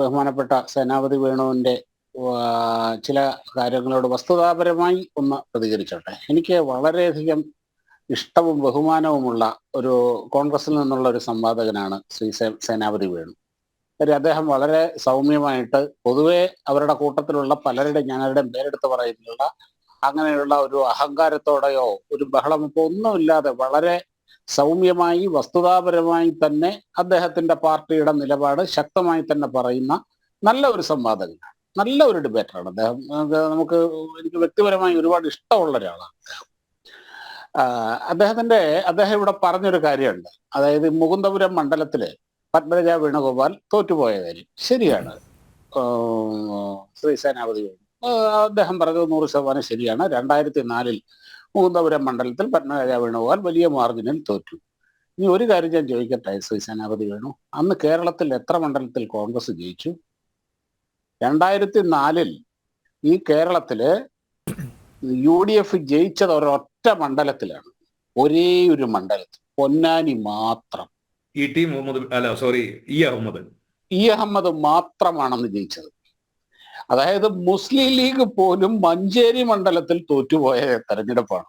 ബഹുമാനപ്പെട്ട സേനാപതി വേണുവിന്റെ ചില കാര്യങ്ങളോട് വസ്തുതാപരമായി ഒന്ന് പ്രതികരിച്ചോട്ടെ. എനിക്ക് വളരെയധികം ഇഷ്ടവും ബഹുമാനവുമുള്ള ഒരു കോൺഗ്രസിൽ നിന്നുള്ള ഒരു സംവാദകനാണ് ശ്രീ സേനാപതി വേണു. കാര്യം അദ്ദേഹം വളരെ സൗമ്യമായിട്ട് പൊതുവെ അവരുടെ കൂട്ടത്തിലുള്ള പലരുടെ ഞാനവരുടെയും പേരെടുത്ത് പറയുന്നില്ല അങ്ങനെയുള്ള ഒരു അഹങ്കാരത്തോടെയോ ഒരു ബഹളമൊക്കെ ഒന്നുമില്ലാതെ വളരെ സൗമ്യമായി വസ്തുതാപരമായി തന്നെ അദ്ദേഹത്തിന്റെ പാർട്ടിയുടെ നിലപാട് ശക്തമായി തന്നെ പറയുന്ന നല്ല ഒരു സംവാദകനാണ്. നല്ല ഒരു ഡിബേറ്ററാണ് അദ്ദേഹം. നമുക്ക് എനിക്ക് വ്യക്തിപരമായി ഒരുപാട് ഇഷ്ടമുള്ള ഒരാളാണ് അദ്ദേഹത്തിന്റെ അദ്ദേഹം ഇവിടെ പറഞ്ഞൊരു കാര്യമുണ്ട്. അതായത് മുകുന്ദപുരം മണ്ഡലത്തിൽ പത്മരാജ വേണുഗോപാൽ തോറ്റുപോയ കാര്യം. ശരിയാണ്. ശ്രീ സേനാപതി. അദ്ദേഹം പറഞ്ഞത് നൂറ് ശതമാനം ശരിയാണ്. രണ്ടായിരത്തി നാലിൽ മുകുന്ദപുരം മണ്ഡലത്തിൽ പത്മരാജ വേണുഗോപാൽ വലിയ മാർജിനിൽ തോറ്റു. ഇനി ഒരു കാര്യം ഞാൻ ചോദിക്കട്ടെ ശ്രീ സേനാപതി വേണു. അന്ന് കേരളത്തിൽ എത്ര മണ്ഡലത്തിൽ കോൺഗ്രസ് ജയിച്ചു? രണ്ടായിരത്തി നാലിൽ ഈ കേരളത്തിൽ യു ഡി എഫ് ജയിച്ചത് ഒരൊറ്റ മണ്ഡലത്തിലാണ്. ഒരേ ഒരു മണ്ഡലത്തിൽ. പൊന്നാനി മാത്രം. ഇ ടി മുഹമ്മദ് അല്ല sorry E Ahmed. E Ahmed മാത്രമാണെന്ന് ജയിച്ചത്. അതായത് മുസ്ലിം ലീഗ് പോലും മഞ്ചേരി മണ്ഡലത്തിൽ തോറ്റുപോയ തെരഞ്ഞെടുപ്പാണ്.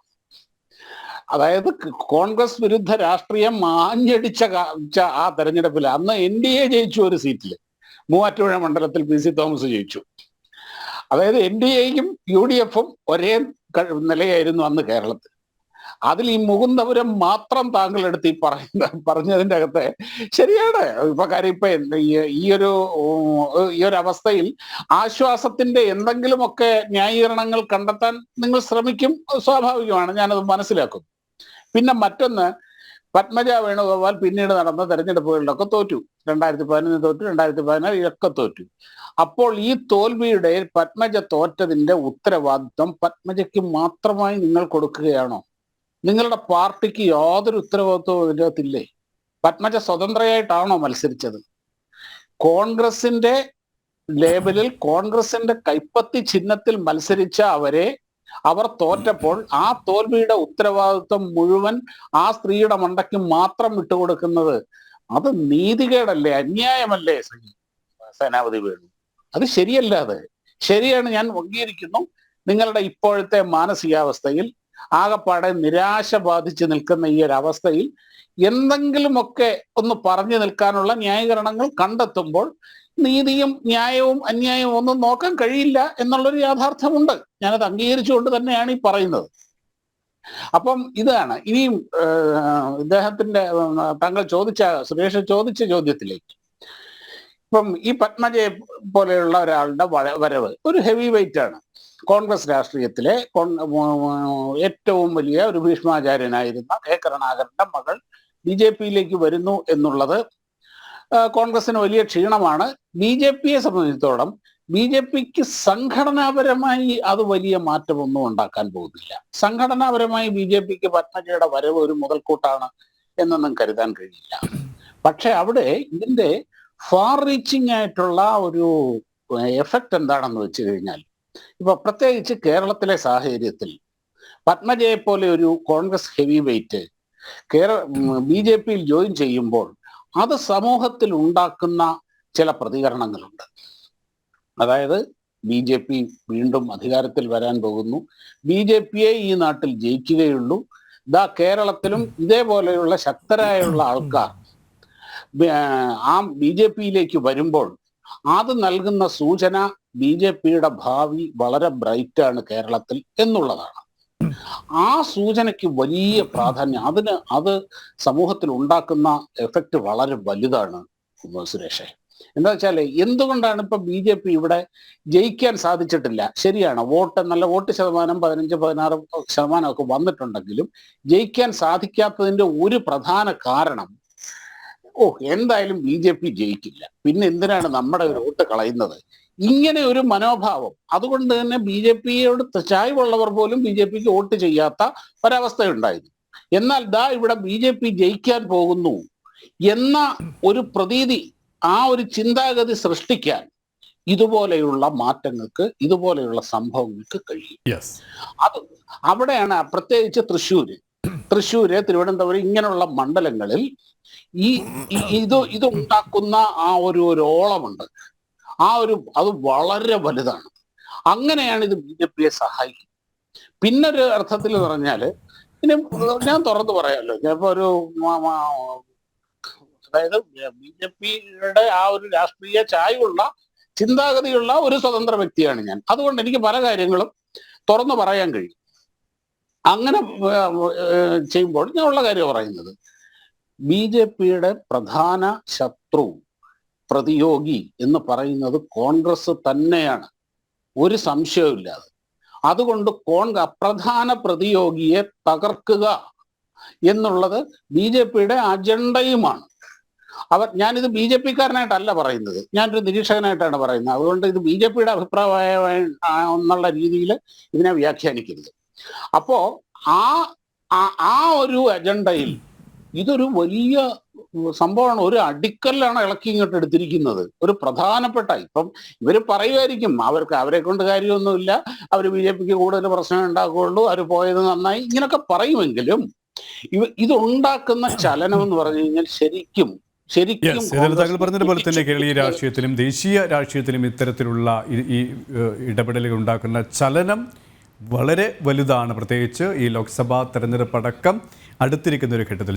അതായത് കോൺഗ്രസ് വിരുദ്ധ രാഷ്ട്രീയം മാഞ്ഞടിച്ച ആ തെരഞ്ഞെടുപ്പിൽ അന്ന് എൻ ഡി എ ജയിച്ചു ഒരു സീറ്റിൽ മൂവാറ്റുപുഴ മണ്ഡലത്തിൽ പി സി തോമസ് ജയിച്ചു. അതായത് എൻ ഡി എയും യു ഡി എഫും ഒരേ നിലയായിരുന്നു അന്ന് കേരളത്തിൽ. അതിൽ ഈ മുകുന്ദപുരം മാത്രം താങ്കൾ എടുത്ത് ഈ പറയുന്ന പറഞ്ഞതിന്റെ അകത്തെ ശരിയാണ്. ഇപ്പൊ കാര്യം ഇപ്പൊ ഈ- ഒരു ഈ ഒരു അവസ്ഥയിൽ ആശ്വാസത്തിന്റെ എന്തെങ്കിലുമൊക്കെ ന്യായീകരണങ്ങൾ കണ്ടെത്താൻ നിങ്ങൾ ശ്രമിക്കും. സ്വാഭാവികമാണ്. ഞാനത് മനസ്സിലാക്കും പിന്നെ മറ്റൊന്ന് പത്മജ വേണുഗോപാൽ പിന്നീട് നടന്ന തെരഞ്ഞെടുപ്പുകളിലൊക്കെ തോറ്റു. രണ്ടായിരത്തി പതിനൊന്ന് തോറ്റു രണ്ടായിരത്തി ഇതൊക്കെ തോറ്റു. അപ്പോൾ ഈ തോൽവിയുടെ പത്മജ തോറ്റതിന്റെ ഉത്തരവാദിത്വം പത്മജയ്ക്ക് മാത്രമായി നിങ്ങൾ കൊടുക്കുകയാണോ? നിങ്ങളുടെ പാർട്ടിക്ക് യാതൊരു ഉത്തരവാദിത്വവും ഇതിനകത്തില്ലേ പത്മജ സ്വതന്ത്രയായിട്ടാണോ മത്സരിച്ചത്? കോൺഗ്രസിന്റെ ലേബലിൽ കോൺഗ്രസിന്റെ കൈപ്പത്തി ചിഹ്നത്തിൽ മത്സരിച്ച അവരെ അവർ തോറ്റപ്പോൾ ആ തോൽവിയുടെ ഉത്തരവാദിത്വം മുഴുവൻ ആ സ്ത്രീയുടെ മണ്ടയ്ക്ക് മാത്രം വിട്ടുകൊടുക്കുന്നത്. അത് നീതികേടല്ലേ? അന്യായമല്ലേ? സേനാപതി വേണു. അത് ശരിയല്ല അത്. ശരിയാണ് ഞാൻ അംഗീകരിക്കുന്നു നിങ്ങളുടെ ഇപ്പോഴത്തെ മാനസികാവസ്ഥയിൽ ആകപ്പാടെ നിരാശ ബാധിച്ച് നിൽക്കുന്ന ഈ ഒരു അവസ്ഥയിൽ എന്തെങ്കിലുമൊക്കെ ഒന്ന് പറഞ്ഞു നിൽക്കാനുള്ള ന്യായീകരണങ്ങൾ കണ്ടെത്തുമ്പോൾ നീതിയും ന്യായവും അന്യായവും ഒന്നും നോക്കാൻ കഴിയില്ല എന്നുള്ളൊരു യാഥാർത്ഥ്യമുണ്ട്. ഞാനത് അംഗീകരിച്ചുകൊണ്ട് തന്നെയാണ് ഈ പറയുന്നത്. അപ്പം ഇതാണ്. ഇനിയും ഇദ്ദേഹത്തിന്റെ താങ്കൾ ചോദിച്ച സുരേഷ് ചോദിച്ച ചോദ്യത്തിലേക്ക്. ഇപ്പം ഈ പത്മജയെ പോലെയുള്ള ഒരാളുടെ വരവ് ഒരു ഹെവി വെയിറ്റ് ആണ്. കോൺഗ്രസ് രാഷ്ട്രീയത്തിലെ ഏറ്റവും വലിയ ഒരു ഭീഷ്മാചാര്യനായിരുന്ന കെ കരുണാകരന്റെ മകൾ ബി ജെ പിയിലേക്ക് വരുന്നു എന്നുള്ളത് കോൺഗ്രസിന് വലിയ ക്ഷീണമാണ്. ബി ജെ പിയെ സംബന്ധിച്ചിടത്തോളം ബി ജെ പിക്ക് സംഘടനാപരമായി അത് വലിയ മാറ്റമൊന്നും ഉണ്ടാക്കാൻ പോകുന്നില്ല. സംഘടനാപരമായി ബി ജെ പിക്ക് പത്മജയുടെ വരവ് ഒരു മുതൽക്കൂട്ടാണ് എന്നൊന്നും കരുതാൻ കഴിയില്ല. പക്ഷെ അവിടെ ഇതിന്റെ ഫാർ റീച്ചിങ് ആയിട്ടുള്ള ഒരു എഫക്റ്റ് എന്താണെന്ന് വെച്ച് കഴിഞ്ഞാൽ ഇപ്പൊ പ്രത്യേകിച്ച് കേരളത്തിലെ സാഹചര്യത്തിൽ പത്മജയെ പോലെ ഒരു Congress heavy weight Kerala B J പിയിൽ ജോയിൻ ചെയ്യുമ്പോൾ അത് സമൂഹത്തിൽ ഉണ്ടാക്കുന്ന ചില പ്രതികരണങ്ങളുണ്ട്. അതായത് ബി ജെ പി വീണ്ടും അധികാരത്തിൽ വരാൻ പോകുന്നു. ബി ജെ പിയെ ഈ നാട്ടിൽ ജയിക്കുകയുള്ളൂ. ദാ കേരളത്തിലും ഇതേപോലെയുള്ള ശക്തരായുള്ള ആൾക്കാർ ആ ബി ജെ പിയിലേക്ക് വരുമ്പോൾ അത് നൽകുന്ന സൂചന ബി ജെ പിയുടെ ഭാവി വളരെ ബ്രൈറ്റ് ആണ് കേരളത്തിൽ എന്നുള്ളതാണ്. ആ സൂചനയ്ക്ക് വലിയ പ്രാധാന്യം. അതിന് അത് സമൂഹത്തിൽ ഉണ്ടാക്കുന്ന എഫക്റ്റ് വളരെ വലുതാണ് സുരേഷേ. എന്താ വെച്ചാൽ എന്തുകൊണ്ടാണ് ഇപ്പൊ ബി ജെ പി ഇവിടെ ജയിക്കാൻ സാധിച്ചിട്ടില്ല? ശരിയാണ് വോട്ട് നല്ല വോട്ട് ശതമാനം പതിനഞ്ച് പതിനാറ് ശതമാനം ഒക്കെ വന്നിട്ടുണ്ടെങ്കിലും ജയിക്കാൻ സാധിക്കാത്തതിന്റെ ഒരു പ്രധാന കാരണം ഓ എന്തായാലും ബി ജെ പി ജയിക്കില്ല. പിന്നെ എന്തിനാണ് നമ്മുടെ ഒരു വോട്ട് കളയുന്നത്? ഇങ്ങനെ ഒരു മനോഭാവം. അതുകൊണ്ട് തന്നെ ബി ജെ പിയോട് ചായ്വുള്ളവർ പോലും ബി ജെ പിക്ക് വോട്ട് ചെയ്യാത്ത ഒരവസ്ഥയുണ്ടായിരുന്നു. എന്നാൽ ദാ ഇവിടെ ബി ജെ പി ജയിക്കാൻ പോകുന്നു എന്ന ഒരു പ്രതീതി ആ ഒരു ചിന്താഗതി സൃഷ്ടിക്കാൻ ഇതുപോലെയുള്ള മാറ്റങ്ങൾക്ക് ഇതുപോലെയുള്ള സംഭവങ്ങൾക്ക് കഴിയും. അത് അവിടെയാണ് പ്രത്യേകിച്ച് തൃശ്ശൂര്. തൃശ്ശൂര് തിരുവനന്തപുരം ഇങ്ങനെയുള്ള മണ്ഡലങ്ങളിൽ ഈ ഇത് ഇത് ഉണ്ടാക്കുന്ന ആ ഒരു ഓളമുണ്ട്. ആ ഒരു അത് വളരെ വലുതാണ്. അങ്ങനെയാണ് ഇത് ബി ജെ പിയെ സഹായിക്കുന്നത്. പിന്നൊരു അർത്ഥത്തിൽ പറഞ്ഞാൽ ഇനി ഞാൻ തുറന്നു പറയാമല്ലോ. ചിലപ്പോ ഒരു അതായത് ബി ജെ പിയുടെ ആ ഒരു രാഷ്ട്രീയ ചായുള്ള ചിന്താഗതിയുള്ള ഒരു സ്വതന്ത്ര വ്യക്തിയാണ് ഞാൻ. അതുകൊണ്ട് എനിക്ക് പല കാര്യങ്ങളും തുറന്നു പറയാൻ കഴിയും. അങ്ങനെ ചെയ്യുമ്പോൾ ഞാൻ ഉള്ള കാര്യം പറയുന്നത്. ബി ജെ പിയുടെ പ്രധാന ശത്രു പ്രതിയോഗി എന്ന് പറയുന്നത് കോൺഗ്രസ് തന്നെയാണ്. ഒരു സംശയവുമില്ലാതെ അതുകൊണ്ട് കോൺഗ്രസ് അപ്രധാന പ്രതിയോഗിയെ തകർക്കുക എന്നുള്ളത് ബി ജെ പിയുടെ അജണ്ടയുമാണ്. അവർ ഞാനിത് ബി ജെ പിക്കാരനായിട്ടല്ല പറയുന്നത്. ഞാനൊരു നിരീക്ഷകനായിട്ടാണ് പറയുന്നത്. അതുകൊണ്ട് ഇത് ബി ജെ പിയുടെ അഭിപ്രായ എന്നുള്ള രീതിയിൽ ഇതിനെ വ്യാഖ്യാനിക്കരുത്. അപ്പോ ആ- ആ ഒരു അജണ്ടയിൽ ഇതൊരു വലിയ സംഭവമാണ് ഒരു അടിക്കല്ലാണ് ഇളക്കി ഇങ്ങോട്ട് എടുത്തിരിക്കുന്നത്. ഒരു പ്രധാനപ്പെട്ട ഇപ്പം ഇവർ പറയുമായിരിക്കും അവർക്ക് അവരെ കൊണ്ട് കാര്യമൊന്നുമില്ല അവർ ബി ജെ പിക്ക് കൂടുതൽ പ്രശ്നം ഉണ്ടാക്കുകയുള്ളൂ അവർ പോയത് നന്നായി ഇങ്ങനൊക്കെ പറയുമെങ്കിലും ഇവ ഇതുണ്ടാക്കുന്ന ചലനം എന്ന് പറഞ്ഞു കഴിഞ്ഞാൽ ശരിക്കും ശരിക്കും താങ്കൾ പറഞ്ഞതുപോലെ തന്നെ കേരളീയ രാഷ്ട്രീയത്തിലും ദേശീയ രാഷ്ട്രീയത്തിലും ഇത്തരത്തിലുള്ള ഈ- ഇടപെടലുകൾ ഉണ്ടാക്കുന്ന ചലനം വളരെ വലുതാണ്. പ്രത്യേകിച്ച് ഈ ലോക്സഭാ തെരഞ്ഞെടുപ്പ് അടക്കം അടുത്തിരിക്കുന്ന ഒരു ഘട്ടത്തിൽ